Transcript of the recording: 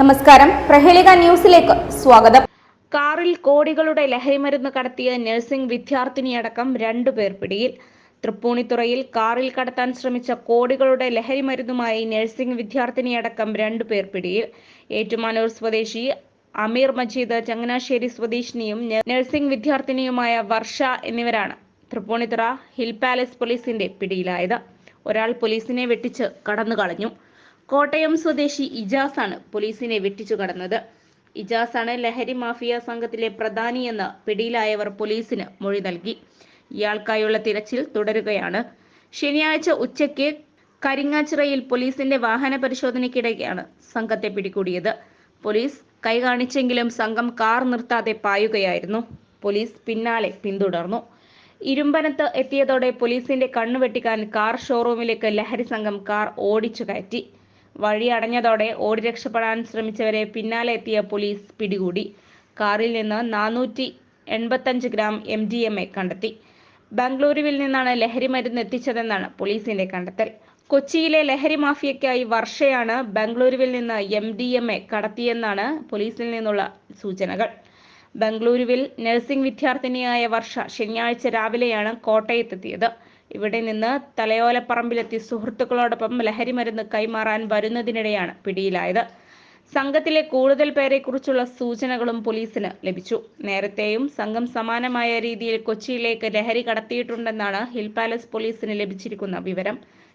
നമസ്കാരം. പ്രഹേളിക ന്യൂസിലേക്ക് സ്വാഗതം. കാറിൽ കോടികളുടെ ലഹരിമരുന്ന് കടത്തിയ നഴ്സിംഗ് വിദ്യാർത്ഥിനിയടക്കം രണ്ടുപേർ പിടിയിൽ. തൃപ്പൂണിത്തുറയിൽ കാറിൽ കടത്താൻ ശ്രമിച്ച കോടികളുടെ ലഹരിമരുന്നുമായി നഴ്സിംഗ് വിദ്യാർത്ഥിനിയടക്കം രണ്ടുപേർ പിടിയിൽ. ഏറ്റുമാനൂർ സ്വദേശി അമീർ മജീദ് ചങ്ങനാശ്ശേരി സ്വദേശിനിയും നഴ്സിംഗ് വിദ്യാർത്ഥിനിയുമായ വർഷ എന്നിവരാണ് തൃപ്പൂണിത്തുറ ഹിൽ പാലസ് പോലീസിന്റെ പിടിയിലായത്. ഒരാൾ പോലീസിനെ വെട്ടിച്ച് കടന്നു കളഞ്ഞു. കോട്ടയം സ്വദേശി ഇജാസാണ് പോലീസിനെ വെട്ടിച്ചു കടന്നത്. ഇജാസാണ് ലഹരി മാഫിയ സംഘത്തിലെ പ്രധാനിയെന്ന് പിടിയിലായവർ പോലീസിന് മൊഴി നൽകി. ഇയാൾക്കായുള്ള തിരച്ചിൽ തുടരുകയാണ്. ശനിയാഴ്ച ഉച്ചയ്ക്ക് കരിങ്ങാച്ചിറയിൽ പോലീസിന്റെ വാഹന പരിശോധനയ്ക്കിടെയാണ് സംഘത്തെ പിടികൂടിയത്. പോലീസ് കൈ കാണിച്ചെങ്കിലും സംഘം കാർ നിർത്താതെ പായുകയായിരുന്നു. പോലീസ് പിന്നാലെ പിന്തുടർന്നു. ഇരുമ്പനത്ത് എത്തിയതോടെ പോലീസിന്റെ കണ്ണു വെട്ടിക്കാൻ കാർ ഷോറൂമിലേക്ക് ലഹരി സംഘം കാർ ഓടിച്ചു കയറ്റി. വഴി അടഞ്ഞതോടെ ഓടി രക്ഷപ്പെടാൻ ശ്രമിച്ചവരെ പിന്നാലെ എത്തിയ പോലീസ് പിടികൂടി. കാറിൽ നിന്ന് നാനൂറ്റി എൺപത്തഞ്ച് gram M D M A കണ്ടെത്തി. ബംഗളൂരുവിൽ നിന്നാണ് ലഹരി മരുന്ന് എത്തിച്ചതെന്നാണ് പോലീസിന്റെ കണ്ടെത്തൽ. കൊച്ചിയിലെ ലഹരി മാഫിയയ്ക്കായി വർഷയാണ് ബംഗളൂരുവിൽ നിന്ന് എം ഡി എം എ കടത്തിയെന്നാണ് പോലീസിൽ നിന്നുള്ള സൂചനകൾ. ബംഗളൂരുവിൽ നഴ്സിംഗ് വിദ്യാർത്ഥിനിയായ വർഷ ശനിയാഴ്ച രാവിലെയാണ് കോട്ടയത്തെത്തിയത്. ഇവിടെ നിന്ന് തലയോലപ്പറമ്പിലെത്തി സുഹൃത്തുക്കളോടൊപ്പം ലഹരി മരുന്ന് കൈമാറാൻ വരുന്നതിനിടെയാണ് പിടിയിലായത്. സംഘത്തിലെ കൂടുതൽ പേരെക്കുറിച്ചുള്ള സൂചനകളും പോലീസിന് ലഭിച്ചു. നേരത്തെയും സംഘം സമാനമായ രീതിയിൽ കൊച്ചിയിലേക്ക് ലഹരി കടത്തിയിട്ടുണ്ടെന്നാണ് ഹിൽ പാലസ് പോലീസിന് ലഭിച്ചിരിക്കുന്ന വിവരം.